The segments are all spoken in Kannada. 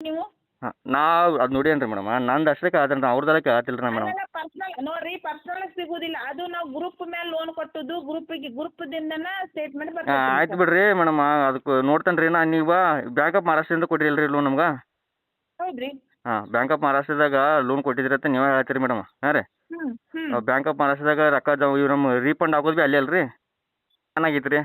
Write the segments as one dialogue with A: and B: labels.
A: ನೀವು?
B: ಹಾಂ ನಾವು ಅದು ನೋಡೇನ್ರಿ ಮೇಡಮ್ ನಂದು ಅಷ್ಟಕ್ಕೆ ಆದ್ರೆ ನಾ ಅವ್ರದ್ದೆಲ್ಲ ಕೇಳತ್ತಿಲ್ಲ ರೀ ಮೇಡಮ್
A: ಅದೆಲ್ಲ ಪರ್ಸನಲ್ ನೋಡ್ರಿ ಪರ್ಸನಲ್ ಸಿಗುದಿಲ್ಲ. ಅದು ನಾವು ಗ್ರೂಪ್ ಮೇಲೆ ಲೋನ್ ಕೊಟ್ಟದ್ದು ಗ್ರೂಪಿಗೆ ಗ್ರೂಪ್ದಿಂದನ ಸ್ಟೇಟ್ಮೆಂಟ್
B: ಹಾಂ
A: ಬರ್ತದೆ
B: ಆಯ್ತು ಬಿಡ್ರಿ ಮೇಡಮ್ ಅದಕ್ಕೆ ನೋಡ್ತೇನೆ ರೀ ನಾ ನೀವು ಬ್ಯಾಂಕ್ ಆಫ್ ಮಹಾರಾಷ್ಟ್ರದಿಂದ ಕೊಟ್ಟಿರಲ್ರಿ ರೀ ಲೋನ್ ನಮ್ಗೆ?
A: ಹೌದ್ರಿ.
B: ಹಾಂ ಬ್ಯಾಂಕ್ ಆಫ್ ಮಹಾರಾಷ್ಟ್ರದಾಗ ಲೋನ್ ಕೊಟ್ಟಿದ್ರಿ ಅಂತ ನೀವೇ ಹೇಳ್ತೀರಿ ಮೇಡಮ್ ಹಾಂ ರೀ?
A: ಹ್ಮ್ ಹ್ಮ್.
B: ಬ್ಯಾಂಕ್ ಆಫ್ ಮಹಾರಾಷ್ಟ್ರದಾಗ ರೊಕ್ಕ ಜಮ- ಇವು ನಮ್ಮ ರೀಫಂಡ್ ಆಗೋದು ಭೀ ಅಲ್ಲೇ ಅಲ್ರಿ? ಚೆನ್ನಾಗಿತ್ತು ರೀ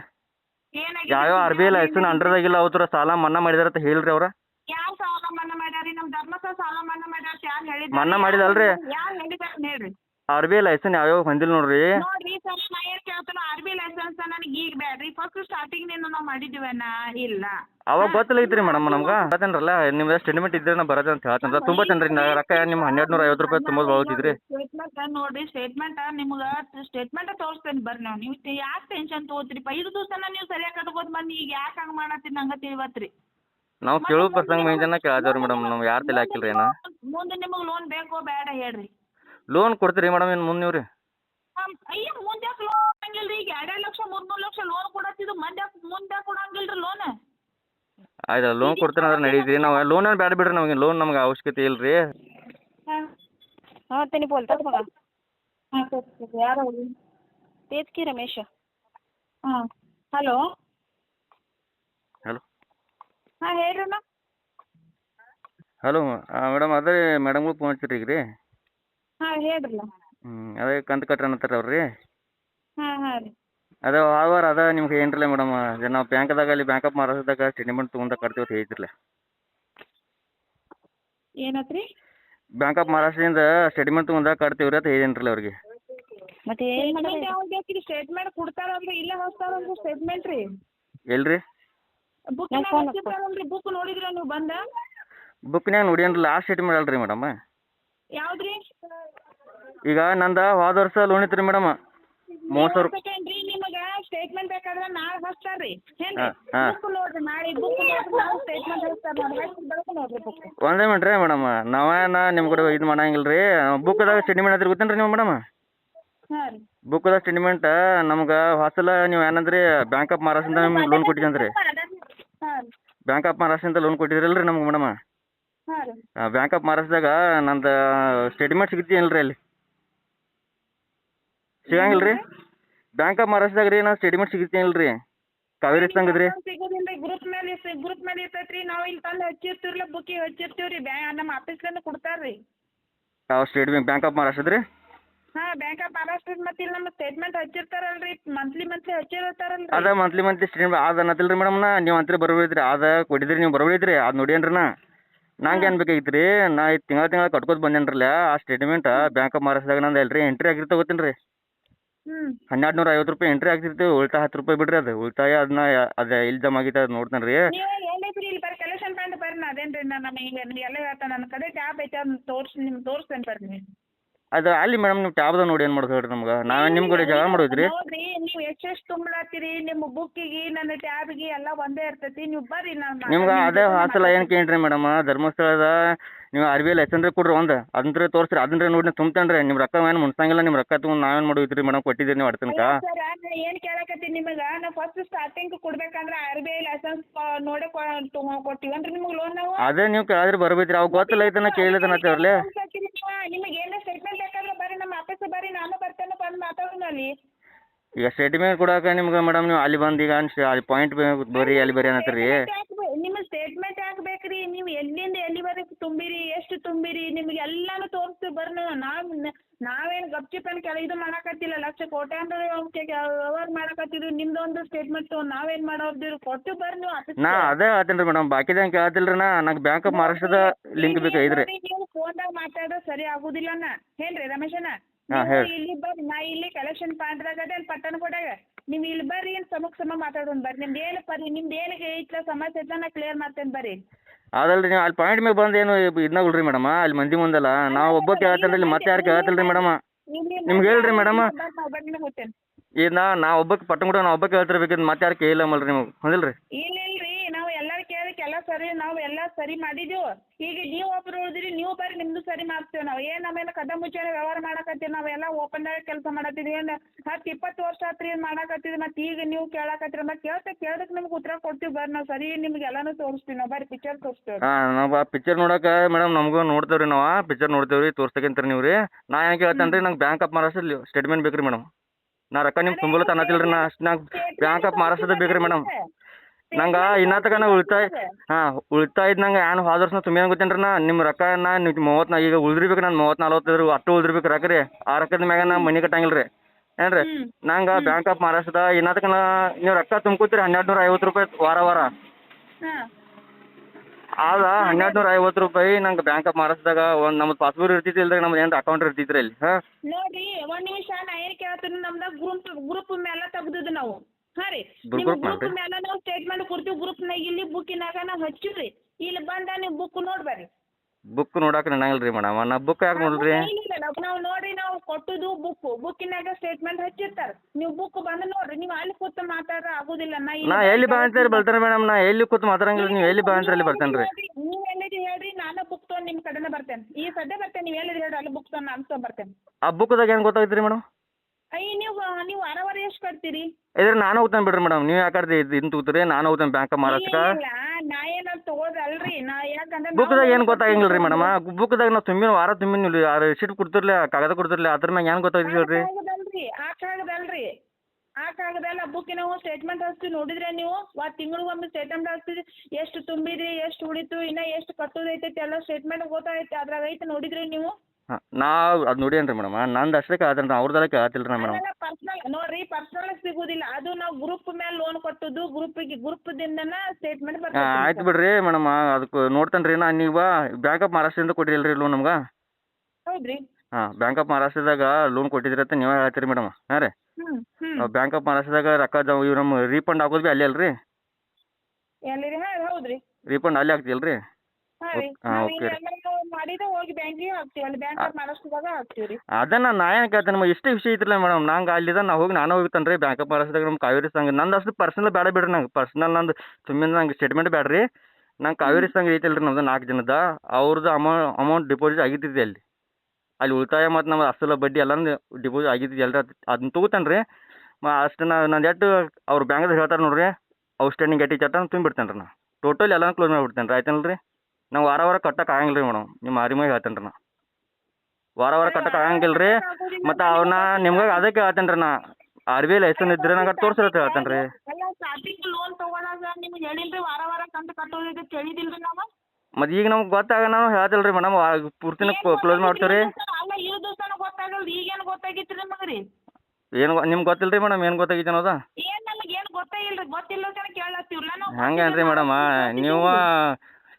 A: ಏನಾಗಿದೆ
B: ಯಾವ್ಯಾವ ಆರ್ ಬಿ ಐ ಲೈಸನ್ ಅಂಡರ್ದಾಗಿಲ್ಲ ಸಾಲ ಮನ್ನಾ ಮಾಡಿದಾರೆ ಅಂತ ಹೇಳ್ರಿ ಅವ್ರ
A: ಯಾವ ಸಾಲ ಮನ್ನಾ ಮಾಡ್ಯಾರಿ ನಮ್ ಧರ್ಮಸ್ಥಳ ಸಾಲ ಮನ್ನಾ ಮಾಡ್ಯಾರ ಯಾರು ಹೇಳಿದ್ರು
B: ಮನ್ನಾ ಮಾಡಿದಲ್ರಿ?
A: ಯಾರು ಹೇಳಿದಾರ ಹೇಳ್ರಿ?
B: ಆರ್ ಬಿ ಐ ಲೈಸನ್ ಯಾವ್ಯಾವ ಹೊಂದಿಲ್ಲ ನೋಡ್ರಿ.
A: ನೋಡ್ರಿ ಸರ್ ನಾ ಏನ್ ಕೇಳ್ತಾನ ಆರ್ ಬಿ ಲೈಸೆನ್ಸ್ ನನಗೆ ಈಗ ಬ್ಯಾಡ್ರಿ. ಫಸ್ಟ್ ಸ್ಟಾರ್ಟಿಂಗ್ನಿಂದ ನಾವು ಮಾಡಿದ್ದೀವನ ಇಲ್ಲ.
B: ಅವಾಗ ಗೊತ್ತಿಲ್ಲ ಐತ್ರಿ ಮೇಡಮ್ ನಮ್ಗ. ಹೇಳ್ತೇನ್ರಲ್ಲ ನಿಮ್ಮ ಸ್ಟೇಟ್ಮೆಂಟ್ ಇದ್ರೆ ನಾ ಬರೋದ್ ಅಂತ ಹೇಳ್ತೇನೆ ತುಂಬಾ ಚಂದ್ರಿ ನಾ ರೊಕ್ಕ ನಿಮ್ಮ ಹನ್ನೆರಡು ನೂರ ಐವತ್ತು ರೂಪಾಯಿ ತುಂಬೋದು ಬಾಗುತ್ತಿದ್ರಿ
A: ಸ್ಟೇಟ್ಮೆಂಟ್ ನೋಡ್ರಿ ಸ್ಟೇಟ್ಮೆಂಟ್ ನಿಮ್ಗ ಸ್ಟೇಟ್ಮೆಂಟ್ ತೋರಿಸ್ತೇನೆ ಬರ್ರಿ ನಾವು. ನೀವು ಯಾಕೆ ಟೆನ್ಷನ್ ತಗೋತೀರಿ ಐದು ದಿವಸನ ನೀವು ಸರಿಯಾಗಿ ಕಟ್ಕೋತ ಬಂದು ಈಗ ಯಾಕೆ ಹಂಗ್ ಮಾಡತ್ತೀರಿ ನಂಗೆ ತಿಳಿವತ್ರಿ.
B: ನಾವು ಕೇಳೋ ಪ್ರಸಂಗ ಮೇಂಜನ ಕೇಳ್ತೇವ್ರಿ ಮೇಡಮ್ ನಾವು ಯಾರು ತಲೆ ಹಾಕಿಲ್ರಿ ಏನ
A: ಮುಂದೆ ನಿಮಗೆ ಲೋನ್ ಬೇಕೋ ಬೇಡ ಹೇಳ್ರಿ
B: ಲೋನ್ ಕೊಡ್ತೀರಿ ಮೇಡಮ್ ಏನು ಮುಂದೆ ನೀವು ರೀ
A: ಹಮ್, ಅಯ್ಯ ಮುಂದೆ ಯಾಕೆ ಲೋನ್ ಕೊಡಂಗಿಲ್ರಿ ಈಗ ಎರಡೆರಡು ಲಕ್ಷ ಮೂರ್ ಮೂರು ಲಕ್ಷ ಲೋನ್ ಕೊಡತ್ತಿದ್ದು ಮುಂದೆ ಯಾಕೆ ಮುಂದೆ ಯಾಕೆ ಕೊಡಂಗಿಲ್ರಿ ಲೋನ್
B: ಆಯ್ತು ಲೋನ್ ಕೊಡ್ತೀನಿ ಅಂದ್ರೆ ನಡೀತೀರಿ ನಾವು ಲೋನ್ ಏನು ಬೇಡ ಬಿಡ್ರಿ ನಮಗೆ ಲೋನ್ ನಮ್ಗೆ ಅವಶ್ಯಕತೆ ಇಲ್ಲ ರೀ
A: ಹಾಂ
C: हां त्यांनी बोलतात बघा
A: ಹಾಂ ಸರ್ ಯಾರು
C: तेच की रमेश
A: ಹಾಂ ಹಲೋ
B: ಹಲೋ
A: ಹಾಂ
B: ಹಲೋ ಮೇಡಮ್ ಅದೇ ಮೇಡಮ್ಗಳು ಫೋನ್ ಹಚ್ಚಿರಿ ಈಗ ರೀ
A: ಹಾಂ ಹೇಳ್ರಲ್ಲ
B: ಹ್ಞೂ ಅದೇ ಕಂತು ಕಟ್ರಿ ಅಂತಾರೆ ಅವ್ರು ರೀ
A: ಹಾಂ ಹಾಂ ರೀ.
B: ಅದೇ ವಾರ ಅದ ನಿಮ್ಗೆ ಏನ್ರಲ್ಲ ಮೇಡಮ್ ನಾವು ಬ್ಯಾಂಕ್ದಾಗ ಅಲ್ಲಿ ಬ್ಯಾಂಕ್ ಆಫ್ ಮಹಾರಾಷ್ಟ್ರದಾಗ ಸ್ಟೇಟ್ಮೆಂಟ್ ತೊಗೊಂಡ ಕಟ್ತೀವಿ ಅಂತ ಹೇಳ್ತಿರಲ್ಲ
A: ಏನತ್ರಿ?
B: ಬ್ಯಾಂಕ್ ಆಫ್ ಮಹಾರಾಷ್ಟ್ರದಿಂದ ಸ್ಟೇಟ್ಮೆಂಟ್ ತೊಗೊಂಡಾಗ ಕಟ್ತೀವಿ ರೀ ಅಂತ ಹೇಳಿದ್ರಲ್ಲ ಅವ್ರಿಗೆ.
C: ಮತ್ತೆ ಏನ್
A: ಸ್ಟೇಟ್ಮೆಂಟ್ ಕೊಡ್ತಾರಲ್ರಿ ಇಲ್ಲೇ ಸ್ಟೇಟ್ಮೆಂಟ್ ರೀ.
B: ಎಲ್ರಿ?
A: ಬುಕ್
C: ನಾನ್ phone
A: ಹಚ್ಚಿರ್ತಾರಲ್ರಿ ಬುಕ್ ನೋಡಿದ್ರ ನೀವು ಬಂದ?
B: ಬುಕ್ನ್ಯಾಗ ನೋಡಿ ಏನ್ರಿ ಲಾಸ್ಟ್ ಸ್ಟೇಟ್ಮೆಂಟ್ ಅಲ್ರಿ ಮೇಡಮ್.
A: ಯಾವ್ದ್ರಿ?
B: ಈಗ ನಂದು ಹೋದ ವರ್ಷ ಲೋನ್ ಇತ್ತು ರೀ ಮೇಡಮ್ ಮೂವತ್ತು ಸಾವಿರ
A: ಬೇಕೇನ್ರಿ ನಿಮಗ ಸ್ಟೇಟ್ಮೆಂಟ್ ಬೇಕಾದ್ರೆ ನಾಳೆ ಹಚ್ತಾರ್ರಿ ಏನ್ರಿ?
B: ಹಾ, ಹಾ.
A: ಬುಕ್ ನೋಡ್ರಿ ನಾಳೆ ಬುಕ್ ನೋಡ್ರಿ ಸ್ಟೇಟ್ಮೆಂಟ್ ಹಚ್ತಾರ ಬೆಳಕು ನೋಡ್ರಿ ಬುಕ್
B: ಒಂದೇ ಮಿನಿಟ್ ರೀ ಮೇಡಮ್. ನಾವೇನ ನಿಮ್ಮ ಕಡೆ ಇದು ಮಾಡಂಗಿಲ್ಲ ರೀ ಬುಕ್ದಾಗ ಸ್ಟೇಟ್ಮೆಂಟ್ ಅದ್ರಿ ಗೊತ್ತೇನ್ರಿ ನೀವು ಮೇಡಮ್?
A: ಹಾಂ ರೀ.
B: ಬುಕ್ದಾಗ ಸ್ಟೇಟ್ಮೆಂಟ್ ನಮ್ಗೆ ಹೊಸಲ ನೀವು ಏನಂದ್ರಿ ಬ್ಯಾಂಕ್ ಆಫ್ ಮಹಾರಾಷ್ಟ್ರದಿಂದ ನಿಮ್ಗೆ ಲೋನ್ ಕೊಟ್ಟಿದ್ದಂದ್ರಿ
A: ಹಾಂ
B: ಬ್ಯಾಂಕ್ ಆಫ್ ಮಹಾರಾಷ್ಟ್ರದಿಂದ ಲೋನ್ ಕೊಟ್ಟಿದ್ರಲ್ರಿ ನಮ್ಗೆ ಮೇಡಮ್?
A: ಹಾಂ ರೀ.
B: ಬ್ಯಾಂಕ್ ಆಫ್ ಮಹಾರಾಷ್ಟ್ರದಾಗ ನಂದು ಸ್ಟೇಟ್ಮೆಂಟ್ ಸಿಗ್ತೀನಿಲ್ಲ ರೀ ಅಲ್ಲಿ? ಸಿಗಂಗಿಲ್ಲ ರೀ ಬ್ಯಾಂಕ್ ಆಫ್ ಮಹಾರಾಷ್ಟ್ರದಾಗ ರೀ ನಾನು ಸ್ಟೇಟ್ಮೆಂಟ್ ಸಿಗ್ತೀನಿಲ್ಲ ರೀ ಕಾವೇರಿ ಸಂಘದ ರೀ
A: ಸಿಗೋದಿಲ್ರಿ ಗ್ರೂಪ್ ಮೇಲೆ ಗ್ರೂಪ್ ಮೇಲೆ ಇರ್ತೈತ್ರಿ ನಾವು ಇಲ್ಲಿ ತಂದು ಹಚ್ಚಿರ್ತೀವ್ರಲ್ಲ ಬುಕ್ಕಿಗೆ ಹಚ್ಚಿರ್ತೀವ್ರಿ ಬ್ಯಾ ನಮ್ಮ ಆಫೀಸ್ಲಿಂದ ಕೊಡ್ತಾರ್ರಿ.
B: ಯಾವ ಸ್ಟೇಟ್ ಬ್ಯಾಂಕ್ ಆಫ್ ಮಹಾರಾಷ್ಟ್ರದ ರೀ
A: ಹಾಂ ಬ್ಯಾಂಕ್ ಆಫ್ ಮಹಾರಾಷ್ಟ್ರದ ಮತ್ತೆ ಇಲ್ಲಿ ನಮ್ಮ ಸ್ಟೇಟ್ಮೆಂಟ್ ಹಚ್ಚಿರ್ತಾರಲ್ರಿ ಮಂತ್ಲಿ ಮಂತ್ಲಿ ಹಚ್ಚಿರ್ತಾರಲ್ರಿ
B: ಅದ ಮಂತ್ಲಿ ಮಂತ್ಲಿ ಸ್ಟ್ರೀಮ್ ಅದ ಅನ್ನತ್ತಿಲ್ಲ ರೀ ಮೇಡಮ್ ನಾ? ನೀವು ಅಂತ್ರಿ ಬರೋಬ್ರಿ ಐತ್ರಿ ಅದ ಕೊಟ್ಟಿದ್ರಿ ನೀವು ಬರೋಬ್ರಿ ಐತ್ರಿ ಅದು ನೋಡೇನ್ರಿ ನಾ. ನಂಗೆ ಏನು ಬೇಕಾಗಿತ್ತು ರೀ ನಾ ಇದು ತಿಂಗಳ ತಿಂಗಳ ಕಟ್ಕೋತ ಬಂದೇನ್ರಲ್ಲ ಆ ಸ್ಟೇಟ್ಮೆಂಟ್ ಬ್ಯಾಂಕ್ ಆಫ್ ಮಹಾರಾಷ್ಟ್ರದಾಗ ನಂದು ಎಲ್ರಿ ಎಂಟ್ರಿ ಆಗಿರ್ತಾವ ಗೊತ್ತೇನು ರೀ ಹನ್ನೆರಡು ನೂರ ಐವತ್ತು ರೂಪಾಯಿ ಎಂಟ್ರಿ ಆಗ್ತಿರ್ತೀವಿ ಉಳಿತಾಯ ಹತ್ತು ರೂಪಾಯಿ ಬಿಡ್ರಿ ಅದು. ಉಳಿತಾಯ ಅದನ್ನ ಅದ ಇಲ್ಲಿ ಜಮಾ ಆಗೈತೆ ಅದು ನೋಡ್ತೇನೆ ರೀ
A: ಇಲ್ಲಿ ಬರ್ರಿ ಕಲೆಕ್ಷನ್ ಪ್ಯಾಂಟ್ ಬರ್ರಿ ಅದೇನ್ರಿ ನಾನು ನಮಗೆ ನಿಮ್ಗೆ ಎಲ್ಲ ಹೇಳ್ತಾನೆ ನನ್ನ ಕಡೆ ಟ್ಯಾಬ್ ಐತೆ ಅದನ್ನ ತೋರ್ಸಿ ನಿಮ್ಗೆ ತೋರಿಸ್ತೇನೆ ಬರ್ರಿ.
B: ಅದು ಅಲ್ಲಿ ಮೇಡಮ್ ನಿಮ್ ಟ್ಯಾಬ್ ನೋಡಿ ಏನು ಹೇಳ್ರಿ ನಮ್ಗೆ? ನಾವೇನು ನಿಮ್ಮ ಕಡೆ ಜಗಳ ಮಾಡಿದ್ರಿ.
A: ನೋಡ್ರಿ ನೀವು ಎಷ್ಟೆಷ್ಟು ತುಂಬಲಾತ್ತೀರಿ ನಿಮ್ಮ ಬುಕ್ಕಿಗೆ ನನ್ನ ಟ್ಯಾಬ್ಗೆ ಎಲ್ಲ ಒಂದೇ ಇರ್ತೈತಿ ನೀವು ಬರ್ರಿ ನಾನು
B: ನಿಮ್ಗೆ ಅದೇ ಹಾಸಲ ಏನು ಕೇಳ್ರಿ ಮೇಡಮ್ ಧರ್ಮಸ್ಥಳದ ನೀವು ಅರ್ವಿ ಬಿ ಐ ಲೈಸೆನ್ಸ್ ಕೊಡ್ರಿ ಒಂದು. ಅದಂದ್ರೆ ತೋರಿಸ್ರಿ. ಅದನ್ನ ನೋಡಿ ತುಂಬ್ತೇನೆ ರೀ. ನಿಮ್ಮ ರೊಕ್ಕ ಏನು ಮುನ್ಸಂಗಿಲ್ಲ ನಿಮ್ಮ ರೊಕ್ಕ ತೊಗೊಂಡು ನಾವೇನು ಮಾಡೋದ್ರಿ ಮೇಡಮ್ ಕೊಟ್ಟಿದ್ದೀರಿ ನೀವು ಅಡ್ತನಕ.
A: ಸರ್ ನಾ ಏನು ಕೇಳಕತ್ತೀನಿ ನಿಮಗೆ? ನಾವು ಫಸ್ಟ್ ಸ್ಟಾರ್ಟಿಂಗ್ ಕೊಡ್ಬೇಕಂದ್ರೆ ಆರ್ ಬಿ ಐ ಲೈಸೆನ್ಸ್ ನೋಡೇ ಕೊಟ್ಟಿವನ್ರಿ ನಿಮ್ಗೆ ಲೋನ್ ನಾವು?
B: ಅದೇ ನೀವು ಕೇಳಿದ್ರೆ ಬರ್ಬೇಕ್ರಿ. ಅವಾಗ ಗೊತ್ತಿಲ್ಲ ಐತನ ಕೇಳಿದನ ಅವ್ರಲ್ಲೇ
A: ನಿಮಗೆ ಏನೇ ಸ್ಟೇಟ್ಮೆಂಟ್ ಬೇಕಾದ್ರೆ ಬರ್ರಿ. ನಮ್ಮ ಆಫೀಸ್ ಬರ್ರಿ. ನಾನು ಬರ್ತೇನೆ ಬಂದು ಮಾತಾಡೋಣ ಅಲ್ಲಿ.
B: ಈಗ ಸ್ಟೇಟ್ಮೆಂಟ್ ಕೊಡಾಕ ನಿಮ್ಗೆ ಮೇಡಮ್ ನೀವು ಅಲ್ಲಿ ಬಂದು ಈಗ ಅನ್ಸಿ ಅಲ್ಲಿ ಪಾಯಿಂಟ್ ಬರ್ರಿ ಅಲ್ಲಿ ಬರೀ ಅನ್ನತ್ತೀರಿ.
A: ತುಂಬಿರಿ ನಿಮ್ಗೆ ಎಲ್ಲಾನು ತೋರಿಸ್ತೀವಿ ಬರ್ರಿ ನೀವು ನಾವು ನಾವೇನು ಗಪ್ಚಿಪ್ ಏನು ಕೆಲ ಇದು ಮಾಡಕತ್ತಿಲ್ಲ ಲಕ್ಷ ಕೋಟ್ಯಾಂತರ ವ್ಯವಹಾರ ಮಾಡಕತ್ತಿದ್ವಿ ನಿಮ್ದು ಒಂದು ಸ್ಟೇಟ್ಮೆಂಟ್ ನಾವೇನು ಮಾಡೋದಿರಿ ಕೊಟ್ಟು ಬರ್ರಿ ನೀವು
B: ನಾ ಅದೇ ಹೇಳ್ತೀನಿ ರೀ ಮೇಡಮ್ ಬಾಕಿದಂಗೆ ಕೇಳ್ತಿಲ್ಲ ರೀ ನಾ ನಂಗೆ ಬ್ಯಾಂಕ್ ಆಫ್ ಮಹಾರಾಷ್ಟ್ರದ ಲಿಂಕ್ ಬೇಕಾಗಿದ್ರಿ
A: ನೀವು ಫೋನ್ದಾಗ ಮಾತಾಡೋ ಸರಿ ಆಗುದಿಲ್ಲನ ಹೇಳ್ರಿ ರಮೇಶನ
B: ಹಾ,
A: ನೀವು
B: ಹೇಳ್ರಿ.
A: ಇಲ್ಲಿ ಬರ್ರಿ ನಾ ಇಲ್ಲಿ ಕಲೆಕ್ಷನ್ ಪಾಯಿಂಟ್ದಾಗ ಅದೇ ಅಲ್ಲಿ ಪಟ್ಟಣ ಕೊಡಾಗ ನೀವು ಇಲ್ಲಿ ಬರ್ರಿ ಏನು ಸಮಕ್ ಸಮ ಮಾತಾಡೋಣ ಬರ್ರಿ. ನಿಮ್ದು ಏನು ಬರ್ರಿ ನಿಮ್ದು ಏನು ಐತ್ಲ ಸಮಸ್ಯೆ ಐತ್ಲ ನಾ ಕ್ಲಿಯರ್ ಮಾಡ್ತೇನೆ ಬರ್ರಿ.
B: ಅದಲ್ರಿ ನೀವು ಅಲ್ಲಿ ಪಾಯಿಂಟ್ ಮೇಲೆ ಬಂದು ಏನು ಇದನ್ನ ರೀ ಮೇಡಮ್, ಅಲ್ಲಿ ಮಂದಿ ಮುಂದಲ್ಲ. ನಾವು ಒಬ್ಬ ಇಲ್ಲಿ ಮತ್ತೆ ಯಾರು ಕೇಳ್ತಿಲ್ಲ ರೀ ಮೇಡಮ್? ನಿಮ್ಗೆ ಹೇಳ್ರಿ ಮೇಡಮ್. ಈಗ ನಾ ಒಬ್ಬಕ್ಕೆ ಪಟ್ಟಣ ಕೂಡ ನಾ ಒಬ್ಬ ಕೇಳ್ತಿರ್ಬೇಕಿದ್ ಮತ್ತೆ ಯಾರು ಕೇಳಿಲ್ಲ ಮಲ್ರಿ ನಿಮಗೆ ಹೌದಿಲ್ಲ
A: ಎಲ್ಲ ಸರಿ ನಾವು ಎಲ್ಲ ಸರಿ ಮಾಡಿದೀವಿ. ಈಗ ನೀವು ಒಬ್ರು ಉಳಿದ್ರಿ ನೀವು ಬರ್ರಿ ನಿಮ್ದು ಸರಿ ಮಾಡ್ತೇವೆ ನಾವು. ಏನ್ ಆಮೇಲೆ ಕದ ಮುಚ್ಚಾರ ವ್ಯವಹಾರ ಮಾಡಕತ್ತೀವಿ ನಾವೆಲ್ಲ ಓಪನ್ ಆಗಿ ಕೆಲಸ ಮಾಡತ್ತಿದ್ವಿ ಏನು ಹತ್ತು ಇಪ್ಪತ್ತು ವರ್ಷ ಆತ್ರಿ ಏನ್ ಮಾಡಕತ್ತಿದ್ವಿ ಮತ್ತೆ ಈಗ ನೀವು ಕೇಳಕತ್ತೀರಿ ಮತ್ತೆ ಕೇಳ್ತಾ ಕೇಳದಕ್ಕೆ ನಿಮ್ಗೆ ಉತ್ತರ ಕೊಡ್ತೀವಿ ಬರ್ರಿ ನಾವು. ಸರಿ ನಿಮ್ಗೆ ಎಲ್ಲಾನು ತೋರಿಸ್ತೀವಿ ನಾವು. ಬರ್ರಿ ಪಿಕ್ಚರ್ ತೋರಿಸ್ತೀವಿ.
B: ಹಾಂ ನಾವು ಆ ಪಿಕ್ಚರ್ ನೋಡಕ್ಕೆ ಮೇಡಮ್ ನಮಗೂ ನೋಡ್ತೇವೆ ರೀ ನಾವು. ಪಿಕ್ಚರ್ ನೋಡ್ತೇವೆ ರೀ ತೋರ್ಸಕಂತೀರಿ ನೀವು ರೀ ನಾ ಏನು ಕೇಳ್ತೇನೆ ರೀ ನಂಗೆ ಬ್ಯಾಂಕ್ ಆಫ್ ಮಹಾರಾಷ್ಟ್ರ ಸ್ಟೇಟ್ಮೆಂಟ್ ಬೇಕು ರೀ ಮೇಡಮ್ ನಾ ರೊಕ್ಕ ನಿಮ್ಗೆ ತುಂಬಲು ತನ್ನತಿಲ್ಲ ರೀ ನಾ ಅಷ್ಟು ನಂಗೆ ಬ್ಯಾಂಕ್ ಆಫ್ ಮಹಾರಾಷ್ಟ್ರದ ಬೇಕು ರೀ ಮೇಡಮ್ ನಂಗೆ ಇನ್ನತಕ ನಾ ಉಳಿತಾಯ ಹಾ ಉಳಿತಾಯ ನಂಗೆ ಏನ್ ಹೋದ್ರಸ್ನ ತುಂಬಿ ಗೊತ್ತೇನು ರೀ ನಾ ನಿಮ್ಮ ರೊಕ್ಕ ನಾ ನೀವು ಮೂವತ್ತು ಈಗ ಉಳ್ದಿರ್ಬೇಕು ನಾನು ಮೂವತ್ತು ನಲ್ವತ್ತು ರೀ ಅಷ್ಟು ಉಳ್ದಿರ್ಬೇಕು ರೊಕ್ಕ ರೀ. ಆ ರೊಕ್ಕದ ಮ್ಯಾಗ ನಾ ಮನಿ ಕಟ್ಟಂಗಿಲ್ಲ ರೀ ಏನು ರೀ ನಂಗೆ ಬ್ಯಾಂಕ್ ಆಫ್ ಮಹಾರಾಷ್ಟ್ರದ ಇನ್ನತಕ ನಾ ನೀವು ರೊಕ್ಕ ತುಂಬ್ಕೋತೀರಿ ಹನ್ನೆರಡು ನೂರ ಐವತ್ತು ರೂಪಾಯಿ ವಾರ ವಾರ. ಆದ ಹನ್ನೆರಡು ನೂರ ಐವತ್ತು ರೂಪಾಯಿ ನಂಗ ಬ್ಯಾಂಕ್ ಆಫ್ ಮಹಾರಾಷ್ಟ್ರದಾಗ ಒಂದು ನಮ್ದು ಪಾಸ್ಬುಕ್ ಇರ್ತೈತಿ ಇಲ್ರಿ ನಮ್ದು ಏನ್ ಅಕೌಂಟ್ ಇರ್ತೈತಿ ರೀ ಅಲ್ಲಿ. ಹಾಂ.
A: ನೋಡ್ರಿ ಒಂದ್ ನಿಮಿಷ ನಾ ಏನ್ ಕೇಳ್ತೀನಿ ನಮ್ದ ಗ್ರೂಪ್ ಗ್ರೂಪ್ ಮೇಲೆ ತೆಗ್ದಿದ್ದು ನಾವು. ಹಾ ರೀ. ನಿಮ್
B: group
A: ಗ್ರೂಪ್
B: ಮಾಡ್ರಿ?
A: ಮೇಲೆ ನಾವು ಸ್ಟೇಟ್ಮೆಂಟ್ ಕೊಡ್ತೀವಿ ಗ್ರೂಪ್ನಾಗ ಇಲ್ಲಿ ಬುಕ್ಕಿನಾಗ ನಾವು ಹಚ್ಚಿವ್ರಿ ಇಲ್ಲಿ ಬಂದ ನೀವು ಬುಕ್ ನೋಡ್ಬರ್ರಿ
B: ಬುಕ್ ನೋಡಾಕ್ ನಂಗಿಲ್ಲ ರೀ ಮೇಡಮ್. ನಾ ಬುಕ್ ಯಾಕೆ ನೋಡ್ರಿ
A: ನಾವು ನೋಡ್ರಿ ನಾವು ಕೊಟ್ಟದು ಬುಕ್ ಬುಕ್ಕಿನಾಗ ಸ್ಟೇಟ್ಮೆಂಟ್ ಹಚ್ಚಿರ್ತಾರ. ನೀವು ಬುಕ್ ಬಂದು ನೋಡ್ರಿ. ನೀವು ಅಲ್ಲಿ ಕೂತು ಮಾತಾಡ್ರ ಆಗುದಿಲ್ಲ. ನಾ ಇಲ್ಲಿ
B: ನಾ ಎಲ್ಲಿ ಬಾ ಬರ್ತಾನೆ ಮೇಡಮ್. ನಾ ಎಲ್ಲಿ ಕೂತು ಮಾತಾಡಂಗಿಲ್ಲ. ನೀವು ಎಲ್ಲಿ ಬಾ ಅಂತೀರಿ ಅಲ್ಲಿ ಬರ್ತೇನೆ ರೀ.
A: ನೀವು ಎಲ್ಲಿದೆ ಹೇಳ್ರಿ ನಾನು ಬುಕ್ ತೊಗೊಂಡು ನಿಮ್ ಕಡೆನೇ ಬರ್ತೇನೆ. ಈ ಸದ್ಯ ಬರ್ತೇನೆ ನೀವು ಎಲ್ಲಿದೆ ಹೇಳ್ರಿ ಅಲ್ಲಿ ಬುಕ್ ತೊಗೊಂಡು ನಾನು ಬರ್ತೇನೆ.
B: ಆ ಬುಕ್ದಾಗ ಏನು ಗೊತ್ತಾಯ್ತು ರೀ ಮೇಡಮ್?
A: ಅಯ್ಯ ನೀವು ನೀವು ವಾರ ಎಷ್ಟು ಕಟ್ತೀರಿ?
B: ಇದ್ರ ನಾನು ಹೋಗ್ತೇನೆ ಬಿಡ್ರಿ ಮೇಡಮ್. ನೀವು ಯಾಕಂದ್ರೆ ಇದು ತೂತ್ರಿ ನಾನು ಹೋಗ್ತೇನೆ ಬ್ಯಾಂಕ್ ಮಹಾರಾಷ್ಟ್ರ
A: ಇಲ್ಲ ನಾ ಏನಂತ ತಗೋದಲ್ರಿ. ನಾ ಯಾಕಂದ್ರೆ
B: ಬುಕ್ದಾಗ ಏನು ಗೊತ್ತಾಗಂಗಿಲ್ಲ ರೀ ಮೇಡಮ್? ಬುಕ್ದಾಗ ನಾವು ತುಂಬಿನ ವಾರ ತುಂಬಿನ ಆ ರಿಸೀಟ್ ಕೊಡ್ತಿರ್ಲಿ ಕಾಗದ ಕೊಡ್ತಿರ್ಲಿ ಅದ್ರ ಮ್ಯಾಗ ಏನು ಗೊತ್ತಾಯ್ತು ಆ
A: ಕಾಗದಲ್ರಿ ಆ ಕಾಗದಲ್ಲ ಬುಕ್ಕಿನ ಸ್ಟೇಟ್ಮೆಂಟ್ ಹಚ್ತೀವಿ ನೋಡಿದ್ರೆ ನೀವು ವಾ ತಿಂಗಳಿಗೊಮ್ಮೆ ಸ್ಟೇಟ್ಮೆಂಟ್ ಹಚ್ತಿದ್ರಿ ಎಷ್ಟು ತುಂಬಿದ್ರಿ ಎಷ್ಟು ಉಳಿತು ಇನ್ನ ಎಷ್ಟು ಕಟ್ಟೋದೈತೈತಿ ಎಲ್ಲ ಸ್ಟೇಟ್ಮೆಂಟ್ ಗೊತ್ತಾಗೈತಿ. ಅದ್ರಾಗ ಐತಿ ನೋಡಿದ್ರಿ ನೀವು.
B: ಹಾಂ ನಾವು ಅದು ನೋಡೇನ್ರಿ ಮೇಡಮ್ ನಂದು ಅಷ್ಟಕ್ಕೆ ಆದ್ರೆ ರೀ ನಾ ರೀ ಮೇಡಮ್.
A: ಅದೆಲ್ಲ ಪರ್ಸನಲ್ ನೋಡ್ರಿ ಪರ್ಸನಲ್ ಸಿಗುದಿಲ್ಲ. ಅದು ನಾವು ಗ್ರೂಪ್ ಮೇಲೆ ಲೋನ್ ಕೊಟ್ಟದ್ದು ಗ್ರೂಪಿಗೆ ಗ್ರೂಪ್ದಿಂದನೇ ಸ್ಟೇಟ್ಮೆಂಟ್
B: ಹಾಂ
A: ಬರ್ತೈತಿ
B: ಆಯ್ತು ಬಿಡ್ರಿ ಮೇಡಮ್ ಅದಕ್ಕೆ ನೋಡ್ತೇನೆ ರೀ ನಾ ನೀವು ಬ್ಯಾಂಕ್ ಆಫ್ ಮಹಾರಾಷ್ಟ್ರದಿಂದ ಕೊಟ್ಟಿಲ್ಲ ರೀ ಲೋನ್ ನಮ್ಗೆ?
A: ಹೌದ್ರಿ.
B: ಹಾಂ ಬ್ಯಾಂಕ್ ಆಫ್ ಮಹಾರಾಷ್ಟ್ರದಾಗ ಲೋನ್ ಕೊಟ್ಟಿದ್ರಿ ಅಂತ ನೀವೇ ಹೇಳ್ತೀರಿ ಮೇಡಮ್ ಹಾಂ ರೀ?
A: ಹ್ಮ್ ಹ್ಮ್.
B: ಬ್ಯಾಂಕ್ ಆಫ್ ಮಹಾರಾಷ್ಟ್ರದಾಗ ರೊಕ್ಕ ಜಮ ಇವು ನಮ್ಮ ರೀಫಂಡ್ ಆಗೋದು ಭೀ ಅಲ್ಲೇ ಅಲ್ರಿ?
A: ಎಲ್ಲಿರಿ? ಹಾ ಹೌದ್ರಿ.
B: ರೀಫಂಡ್ ಅಲ್ಲೇ ಆಗ್ತಿಲ್ಲ ರೀ
A: ಹಾ ರೀ.
B: ಓಕ್- ಹಾಂ, ಓಕೆ ರೀ.
A: ಮಾಡಿದ್ರೆ ಹೋಗಿ ಬ್ಯಾಂಕಿಗೆ ಹಾಕ್ತೀವಿ. ಅಲ್ಲಿ ಬ್ಯಾಂಕ್ ಮಾಡಿಸಿದಾಗ ಹಾಕ್ತೀವಿ ರೀ.
B: ಅದನ್ನ ನಾ ಏನು ಕೇಳ್ತೇನೆ ನಮ್ಮ ಇಷ್ಟು ವಿಷಯ ಐತ್ರಲ್ಲ ಮೇಡಮ್. ನಂಗೆ ಅಲ್ಲಿದ ನಾ ಹೋಗಿ ನಾನು ಹೋಗ್ತಾನೆ ರೀ ಬ್ಯಾಂಕ್ ಆಫ್ ಮಹಾರಾಷ್ಟ್ರದಾಗ ನಮ್ಮ ಕಾವೇರಿ ಸಂಘ. ನಂದು ಅಷ್ಟು ಪರ್ಸನಲ್ ಬೇಡ ಬಿಡ್ರಿ ನಂಗೆ. ಪರ್ಸನಲ್ ನಂದು ಸುಮ್ಮನೆ ನಂಗೆ ಸ್ಟೇಟ್ಮೆಂಟ್ ಬೇಡ್ರಿ ನಂಗೆ ಕಾವೇರಿ ಸಂಘ ಐತಲ್ಲ ರೀ ನಮ್ದು ನಾಲ್ಕು ಜನದ. ಅವ್ರದ್ದು ಅಮೌಂಟ್ ಅಮೌಂಟ್ ಡಿಪಾಸಿಟ್ ಆಗಿದ್ದಿದೆ ಅಲ್ಲಿ. ಅಲ್ಲಿ ಉಳಿತಾಯ ಮತ್ತು ನಮ್ಮ ಅಸಲ ಬಡ್ಡಿ ಎಲ್ಲ ಡಿಪಾಸಿಟ್ ಆಗಿದ್ದಿದೆ ಅದು ಅದನ್ನ ತೊಗೋತಾನೆ ರೀ. ಮ ಅಷ್ಟು ನಾ ನಂದು ಎಷ್ಟು ಅವ್ರು ಬ್ಯಾಂಕ್ದಾಗ ಹೇಳ್ತಾರೆ ನೋಡ್ರಿ. ಔಟ್ಸ್ಟ್ಯಾಂಡಿಂಗ್ ಗಟ್ಟಿ ಚಟ್ಟ ತುಂಬಿಡ್ತೇನೆ ರೀ ನಾ. ಟೋಟಲ್ ಎಲ್ಲ ಕ್ಲೋಸ್ ಮಾಡಿಬಿಡ್ತೇನೆ ರೀ. ಆಯ್ತಲ್ಲ ರೀ ನಾವು ವಾರ ವಾರ ಕಟ್ಟಕ್ಕೆ ಆಗಂಗಿಲ್ಲ ರೀ ಮೇಡಮ್ ನಿಮ್ಮ ಆರಿಮಾಗ ಹೇಳ್ತೇನೆ ರೀ ನಾ. ವಾರ ವಾರ ಕಟ್ಟಕ್ಕೆ ಆಗಂಗಿಲ್ಲ ರೀ ಮತ್ತು ಅವನ್ನ ನಿಮ್ಗೆ ಅದಕ್ಕೆ ಹೇಳ್ತೇನೆ ರೀ ನಾ. ಆರ್ ಬಿ ಐ ಲೈಸೆನ್ಸ್ ಇದ್ರೆ ನಂಗೆ ತೋರ್ಸಿ ಅಂತ ಹೇಳ್ತೇನೆ ರೀ
A: ಎಲ್ಲ ಸ್ಟಾರ್ಟಿಂಗ್ ಲೋನ್ ತಗೊಳಾಗ ನಿಮ್ಗೆ ಹೇಳಿಲ್ರಿ ವಾರ ವಾರ ಕಂತು ಕಟ್ಟೋದೈತೆ ಕೇಳಿದಿಲ್ರಿ ನಾವು?
B: ಮತ್ತು ಈಗ ನಮ್ಗೆ ಗೊತ್ತಾಗ ನಾವು ಹೇಳ್ತಿಲ್ಲ ರೀ ಮೇಡಮ್ ಪೂರ್ತಿನ ಕ್ಲೋಸ್ ಮಾಡ್ತೀವಿ ರೀ
A: ಅಲ್ಲ ಈ ದಿವಸನ ಗೊತ್ತಾಗಲ್ರಿ ಈಗೇನು ಗೊತ್ತಾಗಿತ್ತು ನಿಮಗೆ ರೀ
B: ಏನು ನಿಮ್ಗೆ ಗೊತ್ತಿಲ್ಲ ರೀ ಮೇಡಮ್ ಏನು ಗೊತ್ತಾಗಿತ್ತು ಅನ್ನೋದು?
A: ಹಂಗೇನ್ರಿ ನಮಗೆ ಏನು ಗೊತ್ತಾಗಿಲ್ರಿ ಗೊತ್ತಿಲ್ಲ ಅಂತ ಕೇಳತ್ತೀವಲ್ಲ ನಾವು
B: ಹಂಗೇನು ಮೇಡಮ್ ನೀವು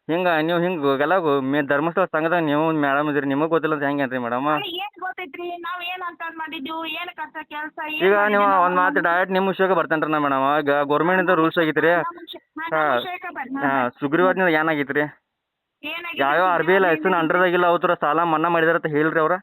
B: ಹಿಂಗೆ ನೀವು ಹಿಂಗೆ ಎಲ್ಲ ಮೇ ಧರ್ಮಸ್ಥಳ ಸಂಘದಾಗ ನೀವು ಮೇಡಮ್ ಇದ್ರಿ ನಿಮಗೆ ಗೊತ್ತಿಲ್ಲ ಅಂತ ಹೆಂಗೇನು ರೀ ಮೇಡಮ್
A: ಏನ್ ಗೊತ್ತೈತ್ರಿ ನಾವ್ ಏನ್ ಅಂತ ಮಾಡಿದ್ವು ಏನ್ ಕಷ್ಟ ಕೆಲಸ
B: ಈಗ ನೀವು ಒಂದು ಮಾತು ಡೈರೆಕ್ಟ್ ನಿಮ್ಮ ವಿಷಯ ಬರ್ತೇನೆ ರೀ ನಾ ಮೇಡಮ್ ಈಗ ಗೌರ್ಮೆಂಟಿಂದ ರೂಲ್ಸ್ ಆಗೈತೆ ರೀ ಹಾಂ ಸುಗ್ರೀವಾಜ್ಞೆ ಏನಾಗೈತೆ ರೀ ಯಾವ್ಯಾವ ಆರ್ ಬಿ ಐ ಲೈಸನ್ ಅಂಡರ್ದಾಗಿಲ್ಲ ಅವ್ರ ಸಾಲ ಮನ್ನಾ ಮಾಡಿದಾರೆ ಅಂತ ಹೇಳ್ರಿ ಅವ್ರ?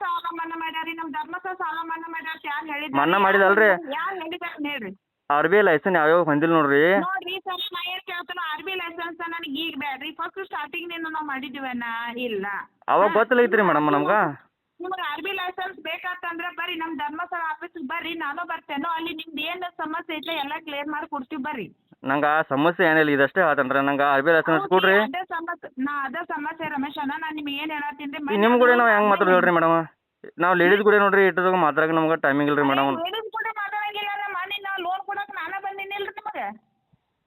A: ಸಾಲ ಮನ್ನಾ ಮಾಡ್ಯಾರಿ? ನಮ್ ಧರ್ಮಸ್ಥಳ ಸಾಲ ಮನ್ನಾ ಮಾಡ್ಯಾರ ಯಾರ್ ಹೇಳಿದ್ರು
B: ಮನ್ನಾ ಮಾಡಿದಲ್ರಿ?
A: ಯಾರ್ ಹೇಳಿದಾರ ಹೇಳ್ರಿ.
B: ಆರ್ ಬಿ ಐ ಲೈಸೆನ್ಸ್ ಯಾವ್ಯಾವ ಹೊಂದಿಲ್ಲ ನೋಡ್ರಿ.
A: ನೋಡ್ರಿ ಸರ್ ನಾ ಏನ್ ಕೇಳ್ತಾನ ಆರ್ ಬಿ ಲೈಸೆನ್ಸ್ ನನಗೆ ಈಗ ಬ್ಯಾಡ್ರಿ. ಫಸ್ಟ್ ಸ್ಟಾರ್ಟಿಂಗ್ನಿಂದ ನಾವ್ ಮಾಡಿದ್ವನ ಇಲ್ಲ.
B: ಅವಾಗ ಗೊತ್ತಲೈತ್ರಿ ಮೇಡಮ್ ನಮ್ಗೆ?
A: ನಿಮ್ಗೆ ಆರ್ ಬಿ ಲೈಸೆನ್ಸ್ ಬೇಕಾತಂದ್ರೆ ಬರ್ರಿ ನಮ್ ಧರ್ಮಸ್ಥಳ ಆಫೀಸ್ ಬರ್ರಿ ನಾನು ಬರ್ತೇನೋ ಅಲ್ಲಿ ನಿಮ್ದು ಏನ್ ಸಮಸ್ಯೆ ಐತೆ ಎಲ್ಲ ಕ್ಲಿಯರ್ ಮಾಡಿ ಕೊಡ್ತೀವಿ ಬರ್ರಿ.
B: ನಂಗೆ ಆ ಸಮಸ್ಯೆ ಏನಿಲ್ಲ ಇದಷ್ಟೇ ಆತಂದ್ರೆ ನಂಗ ಆರ್ ಬಿ ಲೈಸೆನ್ಸ್ ಕೊಡ್ರಿ.
A: ಅದೇ ಸಮಸ್ಯೆ ನಾ ಅದೇ ಸಮಸ್ಯೆ ರಮೇಶ್ ಅಣ್ಣ ನಾನು ನಿಮ್ಗೆ ಏನ್ ಹೇಳತ್ತೀನಿ
B: ನಿಮ್ಮ ಕೂಡ ನಾವು ಹೆಂಗೆ ಮಾತಾಡೋದು ಹೇಳ್ರಿ ಮೇಡಮ್ ನಾವು ಲೇಡೀಸ್ ಕೂಡ ನೋಡ್ರಿ ಇಟ್ಟದಾಗ ಮಾತಾಡಕ್ಕೆ ನಮ್ಗೆ ಟೈಮಿಂಗ್ ಇಲ್ರಿ ಮೇಡಮ್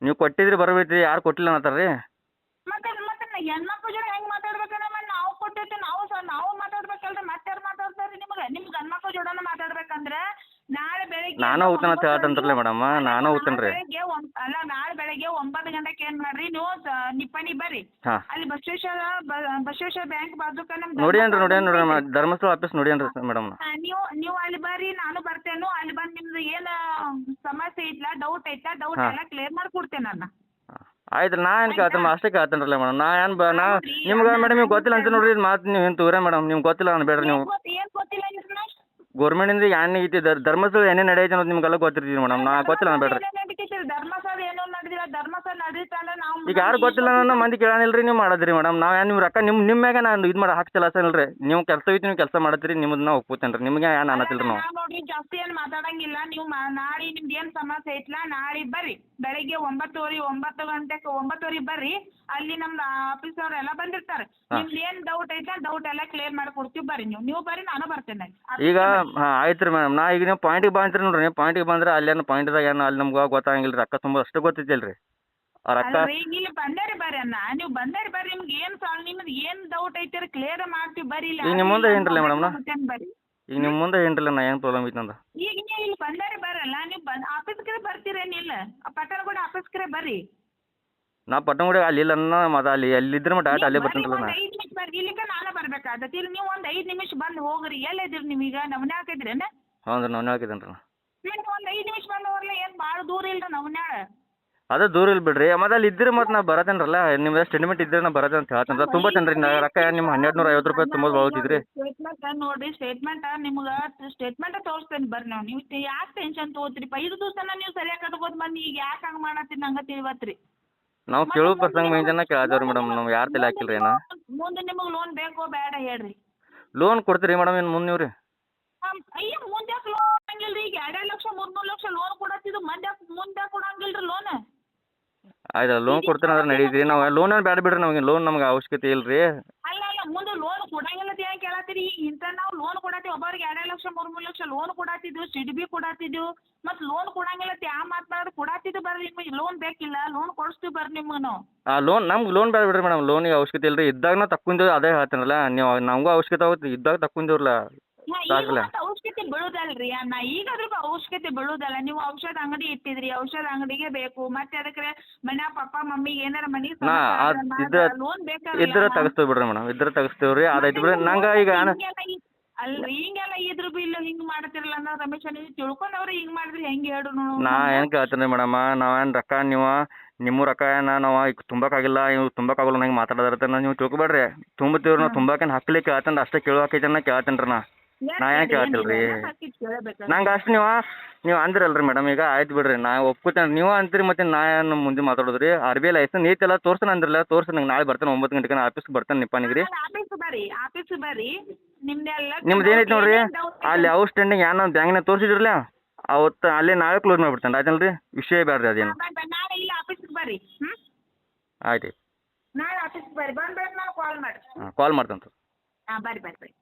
B: ನೀವು ಕೊಟ್ಟಿದ್ರಿ ಬರಬೇಕ್ರಿ ಯಾರು ಕೊಟ್ಟಿಲ್ಲ ಅನ್ನತ್ತಾರ ರೀ
A: ಮತ್ತೆ ಮತ್ತೆ ನಾ ಹೆಣ್ಮಕ್ಳು ಜೊತೆ ಹೆಂಗ್ ಮಾತಾಡ್ಬೇಕಂದ್ರೆ ಮತ್ತೆ ನಾವು ಕೊಟ್ಟಿರ್ತೀವಿ ನಾವು ಸಹ ನಾವು ಮಾತಾಡ್ಬೇಕಲ್ರಿ ಮತ್ತೆ ಯಾರು ಮಾತಾಡ್ತಾರ್ರಿ ನಿಮಗೆ? ನಿಮ್ ಗಂಡ್ಮಕ್ಳು ಜೋಡನ ಮಾತಾಡ್ಬೇಕಂದ್ರೆ ನಾಳೆ ಬೆಳಿಗ್ಗೆ
B: ನಾನು ಹೋಗ್ತೇನೆ ಅಂತ ಹೇಳ್ತೇನ್ರಲ್ಲ ಮೇಡಮ್ ನಾನು ಹೋಗ್ತೇನೆ ರೀ
A: ಬೆಳಗ್ಗೆ ಅಲ್ಲ ನಾಳೆ ಬೆಳಿಗ್ಗೆ ಒಂಬತ್ತು ಗಂಟೆಗೆ ಏನ್ ಮಾಡ್ರಿ ನೀವು ಸ- ನಿಪ್ಪಾಣಿ ಬರ್ರಿ.
B: ಹಾಂ.
A: ಅಲ್ಲಿ ಬಸವೇಶ್ವರ ಬ- ಬಸವೇಶ್ವರ ಬ್ಯಾಂಕ್ ಬಾಜುಕ ನಮ್
B: ನೋಡಿ
A: ಧರ್ಮಸ್ಥಳ
B: ನೋಡಿಯೇನ್ ನೋಡಿ
A: ಐತಿ.
B: ಧರ್ಮಸ್ಥಳ ಆಫೀಸ್ ನೋಡಿಯೇನ್ರಿ ಮೇಡಮ್.
A: ನೀವು ನೀವು ಅಲ್ಲಿ ಬರ್ರಿ ನಾನು ಬರ್ತೇನು ಅಲ್ಲಿ ಬಂದು ನಿಮ್ದು ಏನು ಸಮಸ್ಯೆ ಐತ್ಲಾ ಡೌಟ್ ಐತ್ಲಾ ಡೌಟ್
B: ಹಾ.
A: ಎಲ್ಲ ಕ್ಲಿಯರ್ ಮಾಡಿ ಕೊಡ್ತೇನೆ ನಾನು
B: ಆಯ್ತು ನಾ ಏನು ಕೇಳ್ತೇನೆ ಅಷ್ಟೇ ಕೇಳ್ತೇನ್ರಲ್ಲ ಮೇಡಮ್ ನಾ ಏನು ಬ ನಾ ನಿಮ್ಗೆ ಮೇಡಮ್ ನಿಮ್ಗೆ ಗೊತ್ತಿಲ್ಲ ಅಂತ ನೋಡ್ರಿ ಇದು ಮಾತು ನೀವು ಏನು ತೂರೇ ಮೇಡಮ್ ನಿಮ್ಗೆ ಗೊತ್ತಿಲ್ಲ ಅನ್ಬೇಡ್ರಿ ನೀವು
A: ಏನ್ ಗೊತ್ತ- ಏನ್ ಗೊತ್ತಿಲ್ಲ ನಿಮ್ಗೆ
B: ಗೌರ್ಮೆಂಟಿಂದ ಏನು ಐತಿ ಧರ್- ಧರ್ಮಸ್ಥಳ ಏನೇ ನಡೆಯುತ್ತೆ ಅನ್ನೋದು ನಿಮ್ಗೆಲ್ಲ ಗೊತ್ತಿರ್ತೀವಿ ಮೇಡಮ್ ನಾ ಗೊತ್ತಿಲ್ಲ ಅನ್ಬೇಡ್ರಿ
A: ಧರ್ಮಸ್ಥಳ
B: ಈಗ ಯಾರು ಗೊತ್ತಿಲ್ಲ ಅನ್ನೋ ಮಂದಿ ಕೇಳಾನಿಲ್ರಿ ನೀವು ಮಾಡದ್ರಿ ಮೇಡಮ್ ನಾವು ಏನು ನಿಮ್ಮ ರೊಕ್ಕ ನಿಮ್ಮ ನಿಮ್ಮ ಮ್ಯಾಗ ನಾನು ಇದು ಮಾಡಿ ಹಾಕಿ ಚಲಾಸಲ್ಲ ರೀ ನೀವು ಕೆಲಸ ಐತಿ ನೀವು ಕೆಲಸ ಮಾಡತ್ರಿ ನಿಮ್ಮದು ನಾವು ಒಪ್ಕೋತೇನೆ ರೀ. ನಿಮಗೆ ಏನು ಅನ್ನತ್ತಿಲ್ಲ ನಾವು?
A: ನೋಡ್ರಿ ಜಾಸ್ತಿ ಏನ್ ಮಾತಾಡಂಗಿಲ್ಲ. ನೀವು ಮಾ- ನಾಳೆ ನಿಮ್ದು ಏನ್ ಸಮಸ್ಯೆ ಐತ್ಲ ನಾಳೆ ಬರ್ರಿ. ಬೆಳಿಗ್ಗೆ ಒಂಬತ್ತುವರೆ ಒಂಬತ್ತು ಗಂಟೆಗೆ ಒಂಬತ್ತುವರೆ ಬರ್ರಿ. ಅಲ್ಲಿ ನಮ್ದು ಆಫೀಸ್ ಅವ್ರು ಎಲ್ಲ ಬಂದಿರ್ತಾರೆ ನಿಮ್ದು ಏನ್ ಡೌಟ್ ಐತ ಡೌಟ್ ಎಲ್ಲ ಕ್ಲಿಯರ್ ಮಾಡಿ ಕೊಡ್ತೀವಿ ಬರ್ರಿ ನೀವು. ನೀವು ಬರ್ರಿ ನಾನು ಬರ್ತೇನೆ.
B: ಈಗ ಹಾಂ ಆಯ್ತು ರೀ ಮೇಡಮ್ ನಾ ಈಗ ನೀವು ಪಾಯಿಂಟಿಗೆ ಬಂದ್ರಿ ನೋಡ್ರಿ. ನೀವು ಪಾಯಿಂಟಿಗೆ ಬಂದ್ರೆ ಅಲ್ಲಿ ಏನು ಪಾಯಿಂಟ್ದಾಗ ಏನು ಅಲ್ಲಿ ನಮ್ಗೆ ಗೊತ್ತಾಗಂಗಿಲ್ಲ ರೀ ರೊಕ್ಕ ತುಂಬ ಅಷ್ಟು ಗೊತ್ತೈತಿಲ್ಲ ರೀ ರೊಕ್ಕ
A: ಅಲ್ರಿ ಇಲ್ಲಿ ಬಂದಾರಿ ಬರ್ರಿ ಅಣ್ಣ. ನೀವು ಬಂದೇರಿ ಬರ್ರಿ ನಿಮ್ಗೆ ಏನ್ ಸಾಲ್ ನಿಮ್ದು ಏನ್ ಡೌಟ್ ಐತಿ ಕ್ಲಿಯರ್ ಮಾಡ್ತೀವಿ ಬರ್ರಿ ಇಲ್ಲ
B: ಈಗ ಮುಂದೆ ಏನ್ರಲ್ಲ ನಾ?
A: ಬರ್ರಿ.
B: ಈಗ ನಿಮ್ಮ ಮುಂದೆ ಏನಿರಲ್ಲ ನಾ ಏನು ಪ್ರಾಬ್ಲಮ್ ಐತಿ ನಂದು?
A: ಈಗ ನೀವು ಇಲ್ಲಿ ಬಂದಾರಿ ಬರಲ್ಲ ನೀವು ಬಂದ್ ಆಫೀಸ್ಗೆ ಬರ್ತೀರೇನಿಲ್ಲ ಪಟ್ಟಣಗೂಡ ಆಫೀಸ್ಗೆ ಬರ್ರಿ.
B: ನಾ ಪಟ್ಟಣಗುಡಿ ಅಲ್ಲಿ ಇಲ್ಲ ಅನ್ನೋ ಮತ್ತೆ ಅಲ್ಲಿ ಎಲ್ಲಿದ್ರೆ ಮತ್ತೆ ಡೈರೆಕ್ಟ್ ಅಲ್ಲೇ ನಾ
A: ಬರ್ಬೇಕಾಗತ್ತೆ. ಇಲ್ಲಿ ನೀವು ಒಂದ್ ಐದ್ ನಿಮಿಷ ಬಂದು ಹೋಗ್ರಿ ಎಲ್ಲಿದ್ದೀರಿ ನೀವೀಗ ನವನ್ಯಾಗ ಇದ್ರೇನ
B: ಹ್ಞೂ ರೀ ನಾನು ಹೇಳ್ತಿದ್ದೇನೆ ರೀ
A: ನೀವು ಒಂದ್ ಐದ್ ನಿಮಿಷ ಬಂದು ಹೋಗ್ರಲ್ಲ ಏನ್ ಭಾಳ ದೂರ ಇಲ್ರಿ ನವನ್ಯಾಗ
B: ಅದೇ ದೂರ ಇಲ್ಲ ಬಿಡ್ರಿ. ಮತ್ತೆ ಅಲ್ಲಿ ಇದ್ರೆ ಮತ್ತೆ ನಾ ಬರತ್ತೇನರಲ್ಲ ನಿಮ್ಮ ಸ್ಟೇಟ್ಮೆಂಟ್ ಇದ್ರೆ ನಾ ಬರತ್ತೆ ಅಂತ ಹೇಳ್ತೇನೆ ತುಂಬಾ ರೀ ನಾ ರೊಕ್ಕ ನಿಮ್ಮ ಹನ್ನೆರಡು ನೂರ ಐವತ್ತು ರೂಪಾಯಿ ತುಂಬ ಹೋಗ್ತಿದ್ರಿ
A: ಸ್ಟೇಟ್ಮೆಂಟ್ ನೋಡ್ರಿ ಸ್ಟೇಟ್ಮೆಂಟ್ ನಿಮ್ಗ ಸ್ಟೇಟ್ಮೆಂಟ್ ತೋರಿಸ್ತೇನೆ ಬರ್ರಿ ನಾವು. ನೀವು ಯಾಕೆ ಟೆನ್ಷನ್ ತಗೋತೀರಿ? ಐದು ದಿವಸನ ನೀವು ಸರಿಯಾಗಿ ಕಟ್ಕೋತ ಬಂದು ಈಗ ಯಾಕೆ ಹಂಗೆ ಮಾಡತ್ತೀನಿ ನಂಗೆ ತಿಳಿವತ್ರಿ
B: ನಾವು ಕೇಳೋ ಪ್ರಸಂಗ ಕೇಳ್ತೇವೆ ರೀ ಮೇಡಮ್ ನಾವು ಯಾರು ತಲೆ ಹಾಕಿಲ್ಲ ರೀ ಏನೋ?
A: ಮುಂದೆ ನಿಮಗೆ ಲೋನ್ ಬೇಕೋ ಬೇಡ ಹೇಳ್ರಿ.
B: ಲೋನ್ ಕೊಡ್ತೀರಿ ಮೇಡಮ್ ಇನ್ನು ಮುಂದೆ ನೀವು ರೀ
A: ಹಮ್, ಅಯ್ಯ ಮುಂದೆ ಲೋನ್ ಕೊಡಂಗಿಲ್ರಿ ಈಗ ಎರಡೆರಡು ಲಕ್ಷ ಮೂರ್ ಮೂರು ಲಕ್ಷ ಲೋನ್ ಕೊಡತ್ತಿದ್ದು ಮುಂದೆ ಮುಂದೆ ಕೊಡಂಗಿಲ್ರಿ ಲೋನ್
B: ಆಯ್ತು ಲೋನ್ ಕೊಡ್ತೀನಿ ಅಂದ್ರೆ ನಡೀತೀರಿ. ನಾವು ಲೋನ್ ಏನು ಬೇಡ ಬಿಡ್ರಿ ನಮಗೆ. ಲೋನ್ ನಮ್ಗೆ ಅವಶ್ಯಕತೆ ಇಲ್ಲ ರೀ
A: ಅಲ್ಲ ಅಲ್ಲ ಮುಂದೆ ಲೋನ್ ಕೊಡಂಗಿಲ್ಲ ಅಂತ ಯಾಕೆ ಕೇಳತ್ತೀರಿ ಈಗ ಇಂಥ ನಾವು ಲೋನ್ ಕೊಡತ್ತೀವಿ. ಒಬ್ಬರಿಗೆ ಎರಡು ಲಕ್ಷ ಮೂರ್ ಮೂರು ಲಕ್ಷ ಲೋನ್ ಕೊಡತ್ತಿದ್ವು ಸಿಡಿ ಬಿ ಕೊಡತ್ತಿದ್ವು. ಮತ್ತು ಲೋನ್ ಕೊಡಂಗಿಲ್ಲ ಅಂತ ಯಾವ ಮಾತನಾಡ್ರಿ ಕೊಡತ್ತಿದ್ದು ಬರ್ರಿ ನಿಮಗೆ. ಲೋನ್ ಬೇಕಿಲ್ಲ ಲೋನ್ ಕೊಡಿಸ್ತೀವಿ ಬರ್ರಿ ನಿಮ್ಗೆ ನಾವು
B: ಆ ಲೋನ್ ನಮ್ಗೆ ಲೋನ್ ಬೇಡ ಬಿಡ್ರಿ ಮೇಡಮ್. ಲೋನಿಗೆ ಅವಶ್ಯಕತೆ ಇಲ್ಲ ರೀ ಇದ್ದಾಗ ನಾವು ತಕ್ಕೊಂದೇವು ಅದೇ ಹೇಳ್ತೀನಲ್ಲ. ನೀವು ನಮಗೂ ಅವಶ್ಯಕತೆ ಆಗುತ್ತೆ. ಇದ್ದಾಗ ತಕ್ಕೊಂದೇವ್ರಲ್ಲ ಸಾಕಲ್ಲ?
A: ಔಷಧಿ ಬೀಳುದಲ್ರಿ ಅನ್ನ ಈಗ ಅದ್ರ ಅವಶ್ಯಕತೆ ಬೀಳುದಲ್ಲ. ನೀವು ಔಷಧ ಅಂಗಡಿ ಇಟ್ಟಿದ್ರಿ ಔಷಧ ಅಂಗಡಿಗೆ ಬೇಕು. ಮತ್ತೆ ಅದಕ್ಕೆ ಮನೆ ಪಪ್ಪ ಮಮ್ಮಿ ಏನಾರ ಮನಿ
B: ನಾ ಅದ್ ಇದ್ರ
A: ಲೋನ್
B: ಇದ್ರ ತೆಗಿಸ್ತೇವೆ ಬಿಡ್ರಿ ಮೇಡಮ್. ಇದ್ರ ತೆಗಿಸ್ತೇವೆ ರೀ ಅದೈತಿ ಬಿಡ್ರಿ. ನಂಗೆ ಈಗ
A: ಅಲ್ರಿ ಹಿಂಗೆಲ್ಲ ಇದ್ರ ಬಿ ಇಲ್ಲ. ಹಿಂಗ್ ಮಾಡ್ತಿರಲ್ಲ ಅನ್ನೋ ರಮೇಶ. ನೀವು ತಿಳ್ಕೊಂಡವ್ರಿ ಹಿಂಗ್ ಮಾಡಿದ್ರಿ ಹೆಂಗ್ ಹೇಳು ನೋಡು.
B: ನಾ ಏನ್ ಕೇಳ್ತೀನಿ ಮೇಡಮ್. ನಾವೇನ್ ರೊಕ್ಕ ನೀವು ನಿಮ್ಮ ರೊಕ್ಕ ಏನ ನಾವು ಈಗ ತುಂಬಕ್ಕಾಗಿಲ್ಲ. ನೀವು ತುಂಬಕ್ಕಾಗಲ್ಲ ನಂಗೆ ಮಾತಾಡೋದ್ರ ನೀವು ತಿಳ್ಕೊಬೇಡ್ರಿ. ತುಂಬತ್ತೀವ್ರಿ ನಾವು ತುಂಬಾಕೇನು ಹಾಕ್ಲಿಕ್ಕೆ ಕೇಳ್ತಾನೆ. ಅಷ್ಟೇ ಕೇಳುವಾಕೈತೆ ನಾ ಕೇಳ್ತೇನೆ ರೀ ನಾ. ನಾ ಯಾಕೆ ಹೇಳ್ತಿಲ್ರಿ? ನಂಗೆ ಅಷ್ಟು ನೀವು? ನೀವು ಅಂದಿರಲ್ರಿ ಮೇಡಮ್ ಈಗ ಆಯ್ತು ಬಿಡ್ರಿ. ನಾ ಒಪ್ಕೋತೇನೆ. ನೀವು ಅಂತೀರಿ ಮತ್ತೆ ನಾ ಏನು ಮುಂದೆ ಮಾತಾಡೋದು ರೀ ಆರ್ ಬಿ ಐ ಲೈಸೆನ್ಸ್ ಎಲ್ಲ ತೋರ್ಸನ ಅಂದ್ರಲ್ಲ ತೋರ್ಸಿ ನಂಗೆ ನಾಳೆ ಬರ್ತಾನೆ ಒಂಬತ್ತು ಗಂಟೆಗೆ ನಾ ಆಫೀಸ್ಗೆ ನಿಪ್ಪನಿಗೆ ನಿಪ್ಪಾನಿಗೆ ರೀ
A: ಆಫೀಸ್ ಆಫೀಸ್
B: ನಿಮ್ದು ಏನೈತೆ ನೋಡ್ರಿ? ಅಲ್ಲಿ ಔಟ್ ಸ್ಟ್ಯಾಂಡಿಂಗ್ ಏನೋ ಬ್ಯಾಂಕ್ನಾಗ ತೋರಿಸಿದ್ರಲ್ಲ ಅವತ್ತು ಅಲ್ಲೇ ನಾವೇ ಕ್ಲೋಸ್ ಮಾಡಿಬಿಡ್ತೇನೆ. ಆಯ್ತಲ್ಲ ರೀ ವಿಷಯ ಬೇಡ್ರಿ ಅದೇನು.
A: ನಾಳೆ
B: ಆಯ್ತು
A: ನಾಳೆ ಕಾಲ್ ಮಾಡಿ
B: ಕಾಲ್ ಮಾಡ್ತೇನೆ
A: ಹಾಂ ಬರ್ರಿ ಬರ್ರಿ ಬರ್ರಿ.